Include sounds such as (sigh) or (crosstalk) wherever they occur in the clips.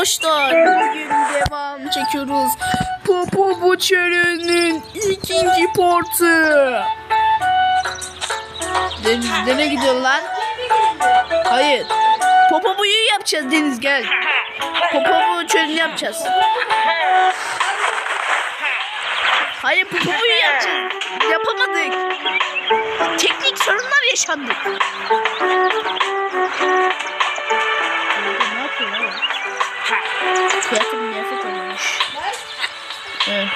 arkadaşlar bugün devam çekiyoruz. Popo Boçer'in ikinci portu. Deniz nereye gidiyorsun lan? Hayır. Popo boyu yapacağız Deniz gel. Popo Boçer'ini yapacağız. Hayır Popo boyu yapacağız. Yapamadık. Teknik sorunlar yaşandı. Ne yapıyor? Kıyafet miyafet olmuş. Evet.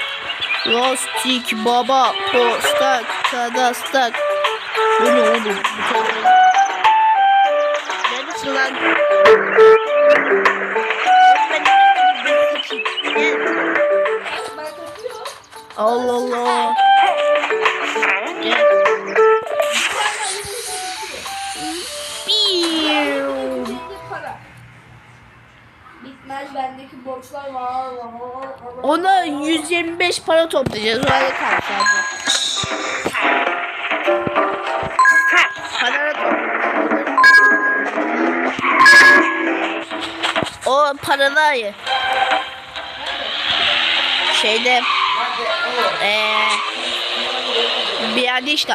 Lastik baba postak kadastak. Bu ne oğlum? Neredesin lan? Toplayacağız. Kalmış abi. Para O paralar ya. Şeyde eee bir yerde işte.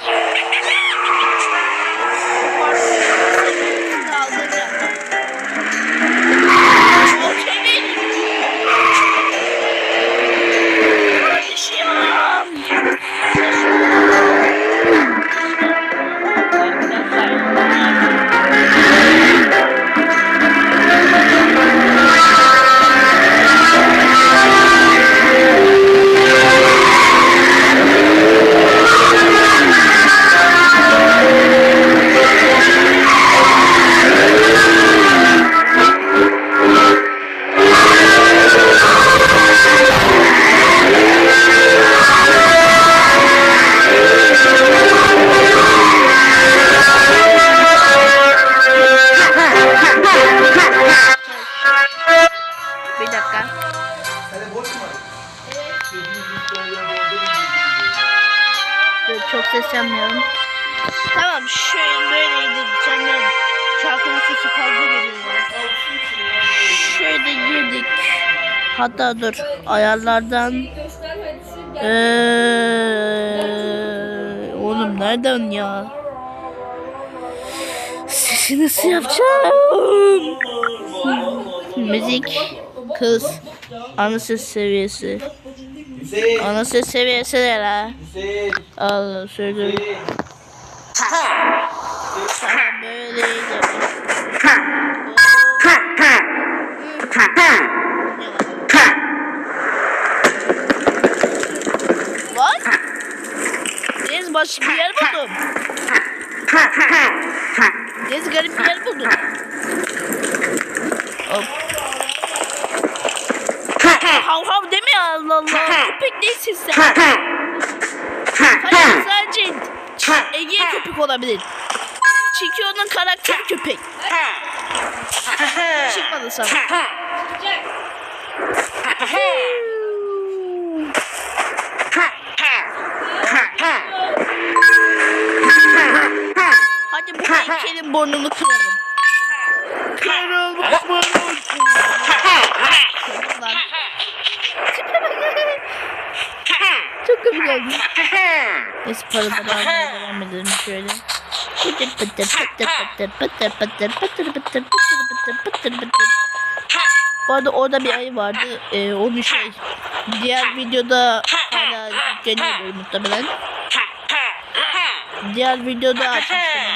Ses. Tamam şöyle böyleydi. Senden şarkının sesi fazla geliyor. Şöyle girdik. Hatta dur ayarlardan. Eee, oğlum nereden ya? Sesi nasıl yapacağım? Müzik, kız, ana ses seviyesi. Onun ses seviyesi ne la? Allah sürdüm. Ha. Böyle iyi Değilsin sen. Hayır sadece Ege köpek olabilir. Çünkü onun karakteri köpek. Çıkmadı sana. Hadi bu heykelin burnunu kıralım. Kırılmış burnun. Oldu. Neyse paraları almaya devam edelim şöyle. Pıtır pıtır pıtır pıtır pıtır pıtır pıtır pıtır pıtır pıtır pıtır pıtır. Bu arada orada bir ayı vardı. Ee, onu şey diğer videoda hala yükleniyordur muhtemelen. Diğer videoda açmıştım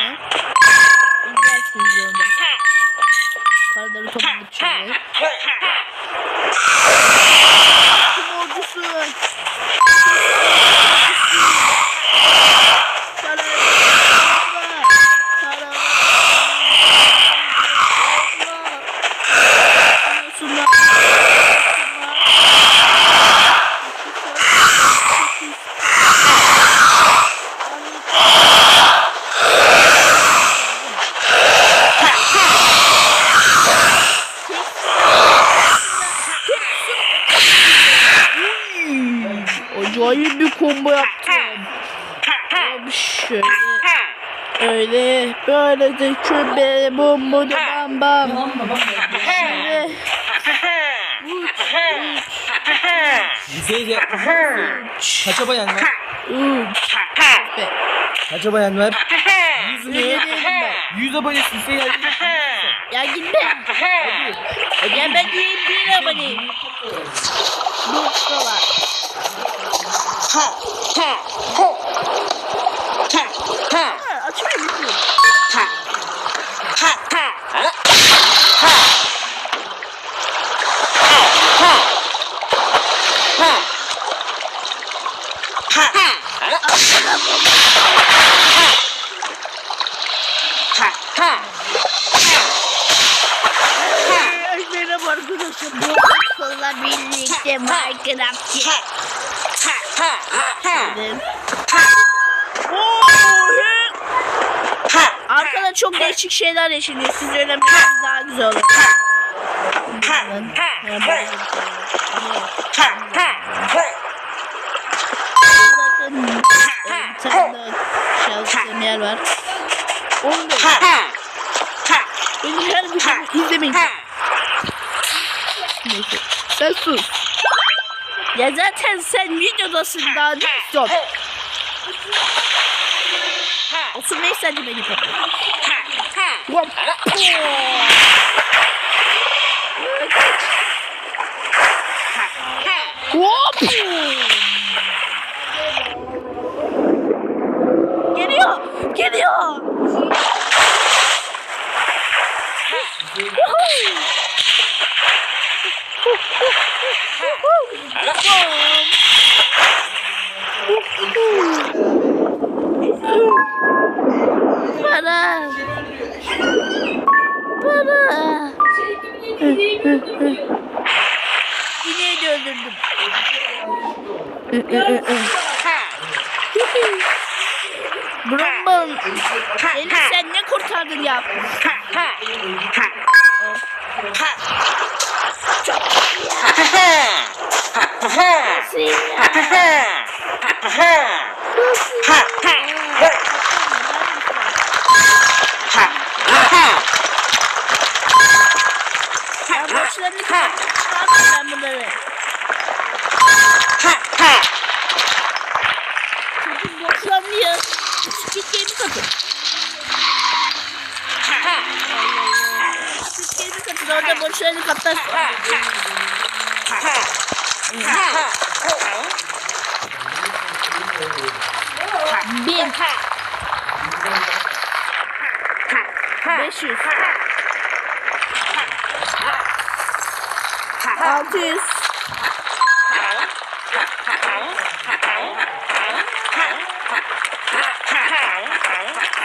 Hadi kübe bum bum bam bam. Bize Kaça bayan var? Üç. Kaça bayan var? Yüz mü? Yüz abonesi Hüseyin Ali. Ya git be. Hadi. Ya ben diyeyim bir aboneyim. Bir dolar. Ha ha ha. Değişik şeyler yaşanıyor. Siz öğrenmeniz daha güzel olur. Bir şey. Zaten bir çalıştığım yer var. Onu da benim her videomu izlemeyin. Neyse. Sen sus. Ya zaten sen videodasın daha ne istiyorsun? Olsun neyse hadi beni kapat. Hop. Hop. Geliyor. Brumbum. Elif sen ne kurtardın ya? Ya Altı yüz.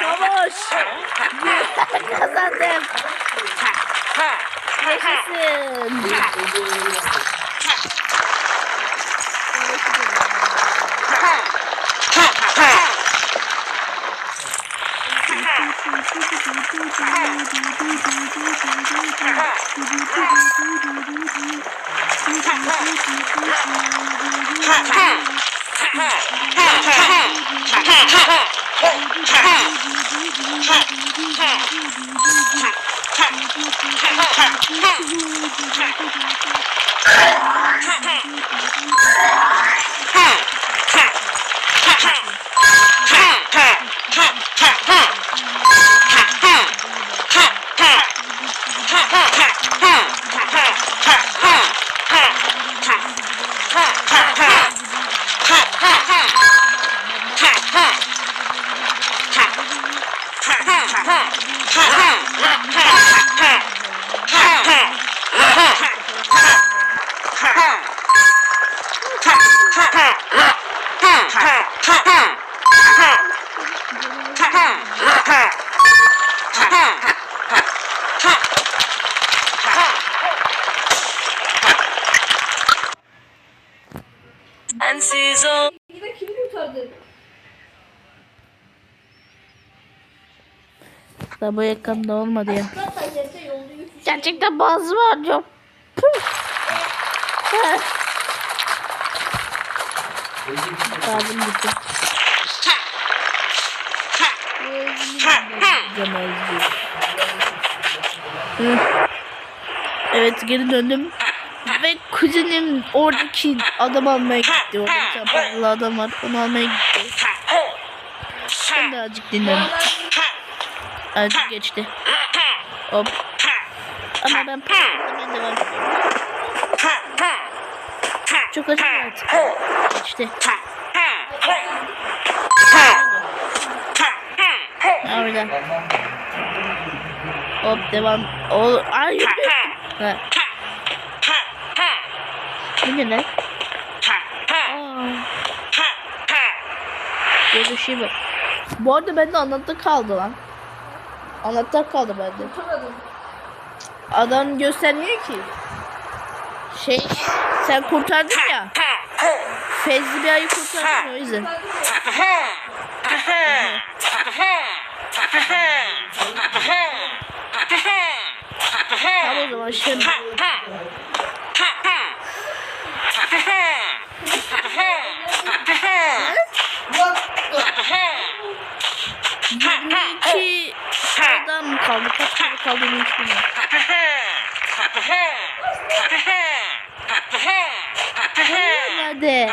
Savaş. Kazandım. Yaşasın. (laughs) 哈哈哈哈哈哈哈哈哈哈 Da bu yakında olmadı ya. Gerçekten bazı var diyorum. Kaldım gitti. Evet geri döndüm. Ve kuzenim oradaki adam almaya gitti. Oradaki adam var. Onu almaya gitti. Şimdi azıcık dinleyelim. Azıcık geçti. Hop. Ama ben patlamaya devam ediyorum. Çok acı artık. Geçti. Orada. Hop devam. Ol. Ay yapıyorum. Ha. Bu ne lan? Böyle bir şey var. Bu arada bende anlattı kaldı lan. Anahtar kaldı bende. Adam göstermiyor ki. Şey sen kurtardın ya. Fezli bir ayı kurtardın o yüzden. tamam o zaman şimdi. Yirmi iki Şuradan mı kaldı? Kaç kere kaldı hiç bilmiyorum. Nerede?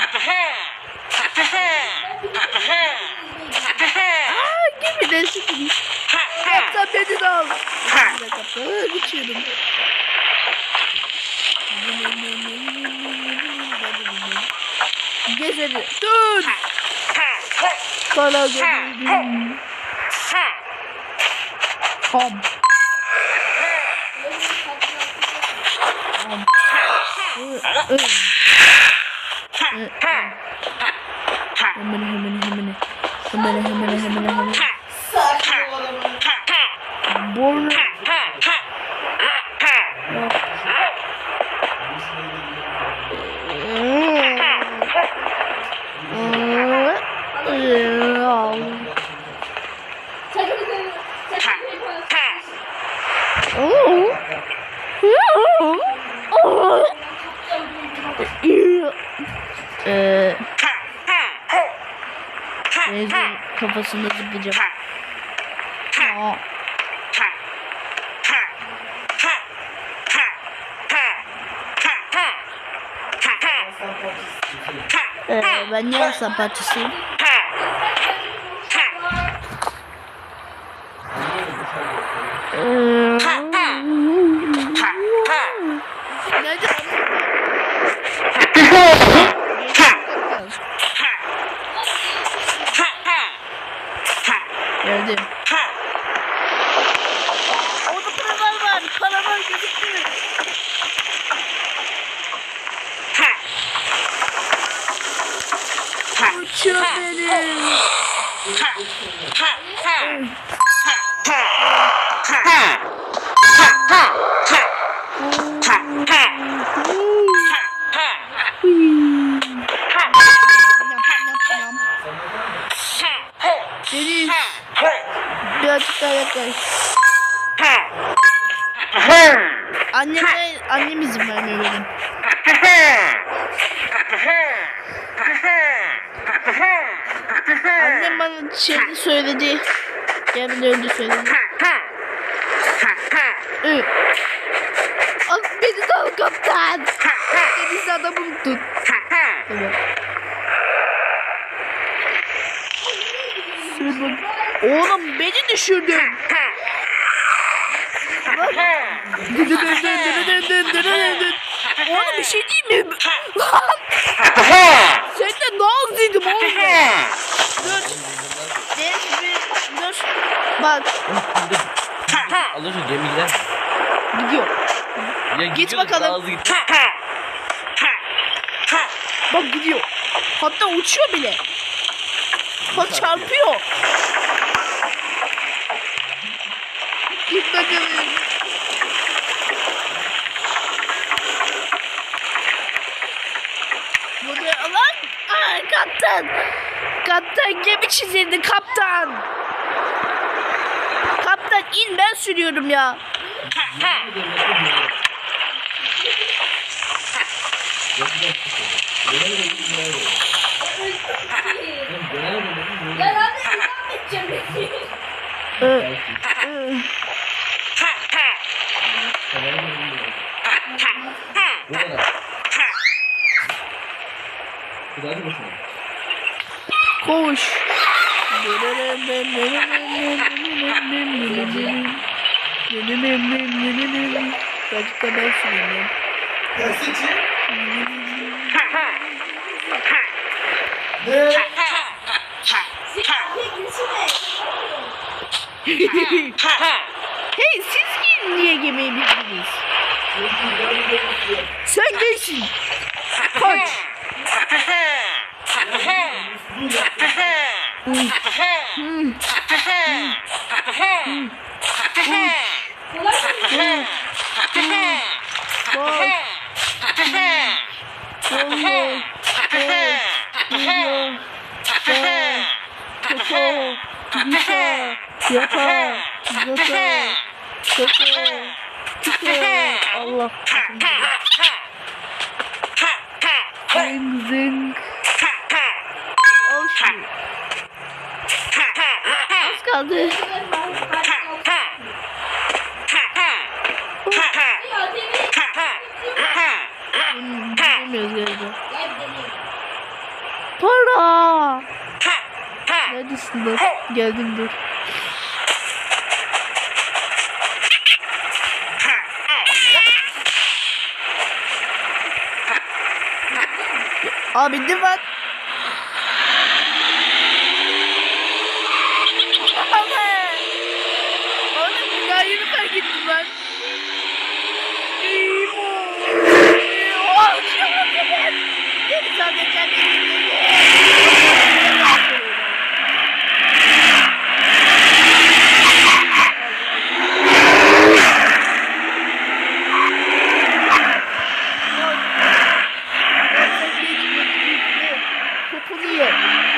Aaa gibi de sıkılmış. Yapsa beni de al. Böyle geçiyordum. Gezerim. Dur. Bana göre. อมเออเออมันให้มฮัมันให้มันฮัมฮัมฮัมฮัมฮัมฮัมฮัมฮัมฮัมฮัมฮัมฮัมฮัมฮัมฮัมฮัมฮัมฮัมฮัม habaneros, Apache. Deniz. Birazcık daha yaklaş. Annem, annem izin vermiyor benim. Annem bana şeyini söyledi. Yarın önce söyledi. Evet. Beni dal kaptan. Deniz adamı tut. Evet. Oğlum beni düşürdün. Oğlum bir şey diyeyim mi? Seninle naz dedim oğlum. Dur. Dur. Dur. Bak. Alırım gemi gider. Gidiyor. Ya Git bakalım. Bak gidiyor. Hatta uçuyor bile. Bak çarpıyor. Git bakalım. Bunu alan Aa, kaptan. Kaptan gemi çizildi kaptan. Kaptan in ben sürüyorum ya. Ben de devam edeceğim. Ee, da ben süreyim. Tersi için. Ne? hey siz niye yemeği bildiniz? Sen değilsin. Kaç. Kolay mı? Kaç. Allah. Yata, yata, yata, yata. Allah. Zing zing. Al şunu. Az kaldı. Ya demin. Bilmiyoruz galiba. Gel bir deneyelim. Para. Neredesin lan? Geldim dur. Aa bindim 兔子。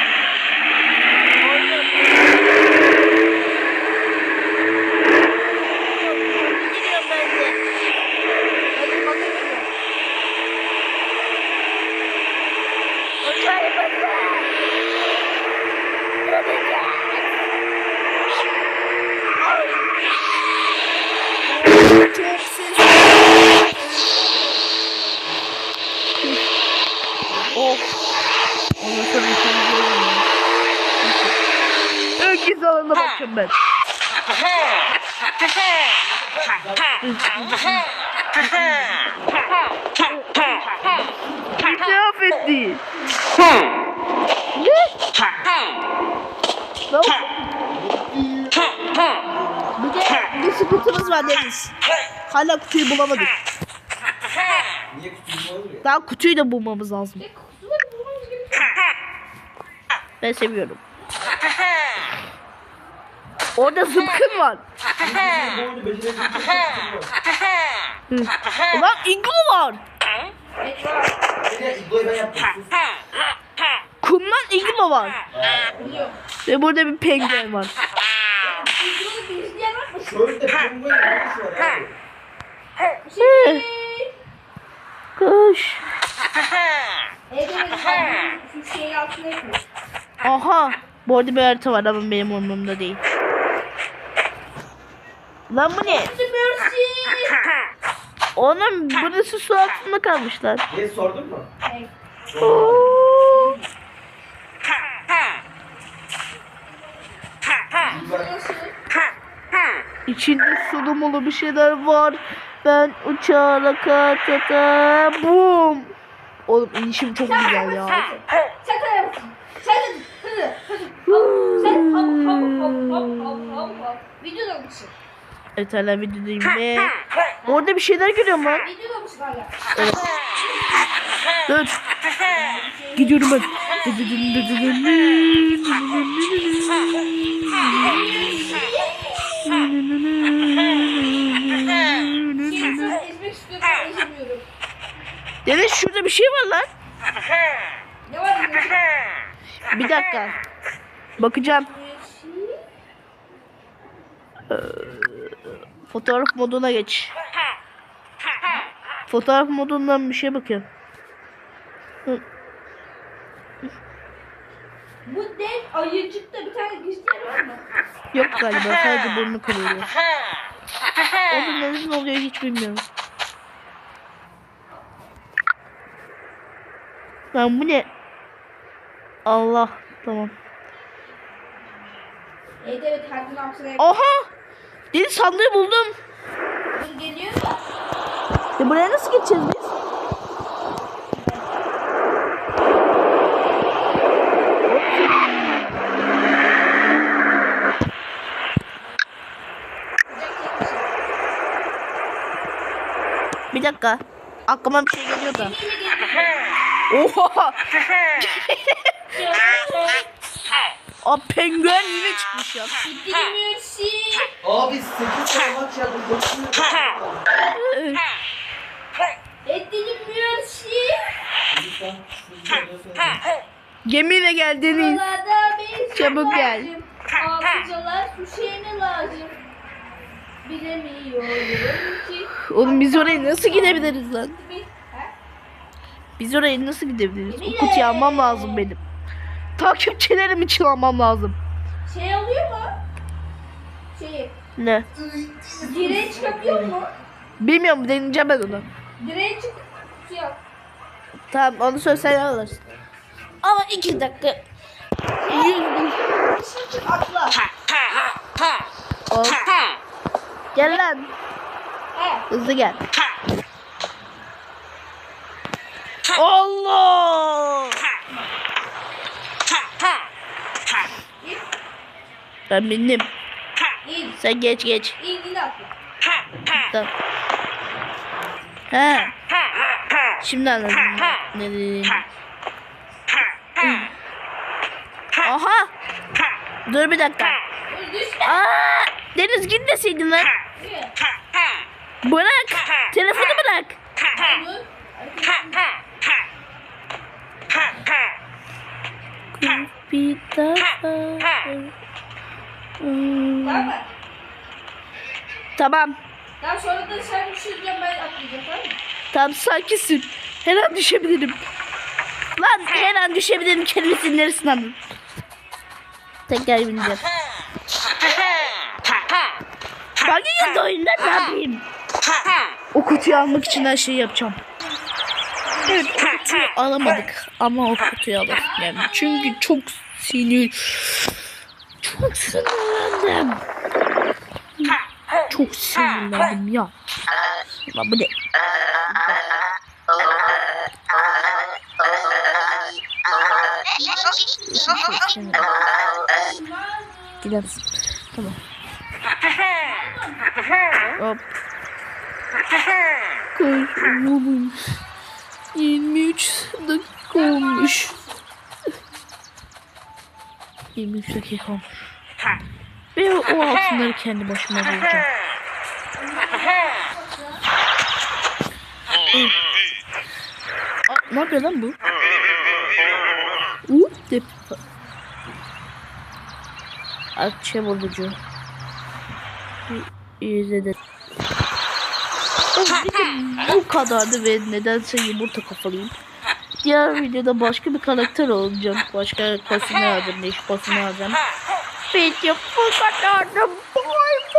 Bir de bir sıkıntımız var Deniz. Hala kutuyu bulamadık. Niye kutuyu ya? Daha kutuyu da bulmamız lazım. Ben seviyorum. Orada zıpkın var. Ulan iglo var. Kumdan iglo var. Ve burada bir penguen var. Kuş. Aha. Bu arada bir harita var ama benim umurumda değil. Lan bu ne? Oğlum burası su altında kalmışlar. Diye sordun mu? Evet. İçinde sulu mulu bir şeyler var. Ben uçarak katata bum. Oğlum inişim çok güzel ya. Sen hop hop hop hop hop hop. Videoda mısın? Evet hala videodayım ve orada bir şeyler görüyorum lan. Evet. Dur. Gidiyorum ben. Deniz şurada bir şey var lan. Ne var? Bir dakika. Bakacağım. Ee, fotoğraf moduna geç. Fotoğraf modundan bir şey. Hı, Bu dev ayıcıkta bir tane gizli yer var mı? Yok galiba sadece burnu kırılıyor. O da neden oluyor hiç bilmiyorum. Lan bu ne? Allah tamam. Evet evet her gün Aha! Deniz sandığı buldum. Dur geliyor. Ya buraya nasıl geçeceğiz biz? Bir dakika. Aklıma bir şey geliyor da. Oha! (laughs) Aa penguen yine çıkmış ya. Abi 8 tane maç yaptım. Gemiyle gel Deniz. Dağlarda bir Çabuk gel. Avcılar su şeyine lazım. Bilemiyorum ki. Oğlum biz oraya nasıl gidebiliriz lan? Biz oraya nasıl gidebiliriz? O kutuyu almam lazım benim. Takipçilerim için almam lazım. Şey oluyor mu? Şey, Ne? direğe çıkabiliyor mu? Bilmiyorum deneyeceğim ben onu. Direğe çık. Şey yap. Tamam onu söyle sen alırsın. Ama iki dakika. Yüz Atla. Gel lan. He. Hızlı gel. Allah! Ben bindim. İn. Sen geç geç. İn atla. Tamam. He. Şimdi anladım ne dediğini. Aha! Dur bir dakika. Aa! Deniz gitmeseydin lan. Bırak. Telefonu bırak. Bir daha. Hmm, Tamam mı? Tamam. Daha sonra da sen düşüreceğim ben atlayacağım tamam mı? Tamam sakinsin. Her an düşebilirim. Lan her an düşebilirim kelimesinin neresini anladın? Tekrar bineceğim. Bak girdi oyunda ne yapayım? O kutuyu almak için her şeyi yapacağım. Evet o kutuyu alamadık ama o kutuyu alalım yani. Çünkü çok sinir. Çok sinirlendim. Çok sinirlendim ya. Lan bu ne? Gidelim. Tamam. Hop. Oğlum. 23 dakika olmuş. 23 dakika olmuş. Ve o altınları kendi başıma bulacağım. Ne yapıyor lan bu? Uuu dep. Akçe bulucu. İzledim. Bu kadardı ve nedense yumurta kafalıyım. Diğer videoda başka bir karakter olacağım. Başka kostümü alacağım. Değişik kostümü alacağım. Video bu kadardı. Bye bye.